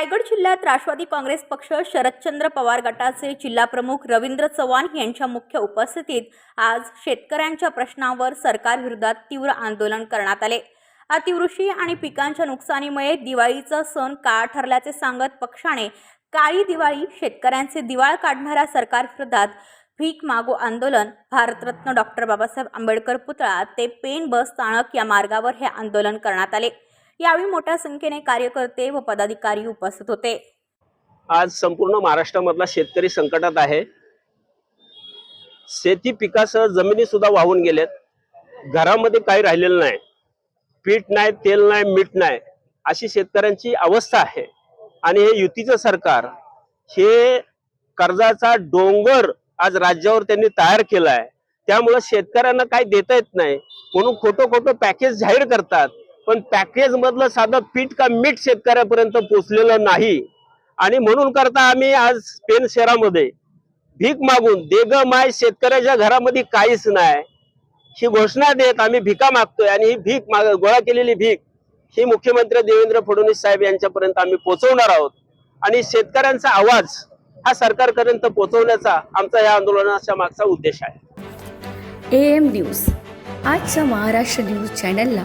रायगड जिल्ह्यात राष्ट्रवादी काँग्रेस पक्ष शरदचंद्र पवार गटाचे जिल्हाप्रमुख रवींद्र चव्हाण यांच्या मुख्य उपस्थितीत आज शेतकऱ्यांच्या प्रश्नावर सरकारविरोधात तीव्र आंदोलन करण्यात आले. अतिवृष्टी आणि पिकांच्या नुकसानीमुळे दिवाळीचा सण काळ ठरल्याचे सांगत पक्षाने काळी दिवाळी शेतकऱ्यांचे दिवाळ काढणाऱ्या सरकारविरोधात भीक मागो आंदोलन. भारतरत्न डॉक्टर बाबासाहेब आंबेडकर पुतळा ते पेन बस स्थानक या मार्गावर हे आंदोलन करण्यात आले. यावेळी मोठ्या संख्येने कार्यकर्ते व पदाधिकारी उपस्थित होते. आज संपूर्ण महाराष्ट्रामधला शेतकरी संकटात आहे. शेती पिकासह जमिनी सुद्धा वाहून गेलेत घरामध्ये काही राहिलेलं नाही. पीठ नाही तेल नाही मीठ नाही अशी शेतकऱ्यांची अवस्था आहे. आणि हे युतीचं सरकार हे कर्जाचा डोंगर आज राज्यावर त्यांनी तयार केला आहे त्यामुळे शेतकऱ्यांना काही देता येत नाही. म्हणून खोटं खोटं पॅकेज जाहीर करतात. पण पॅकेज मधलं साधं पीठ का मीठ शेतकऱ्यापर्यंत पोचलेलं नाही. आणि म्हणून करता आम्ही आज पेन शहरामध्ये भीक मागून देग माय शेतकऱ्याच्या घरामध्ये काहीच नाही. ही घोषणा देत आम्ही भिका मागतोय आणि ही भीक माग गोळा केलेली भीक ही मुख्यमंत्री देवेंद्र फडणवीस साहेब यांच्यापर्यंत आम्ही पोहोचवणार आहोत. आणि शेतकऱ्यांचा आवाज हा सरकारपर्यंत पोहोचवण्याचा आमचा या आंदोलनाच्या मागचा उद्देश आहे. ए एम न्यूज आजच्या महाराष्ट्र न्यूज चॅनलला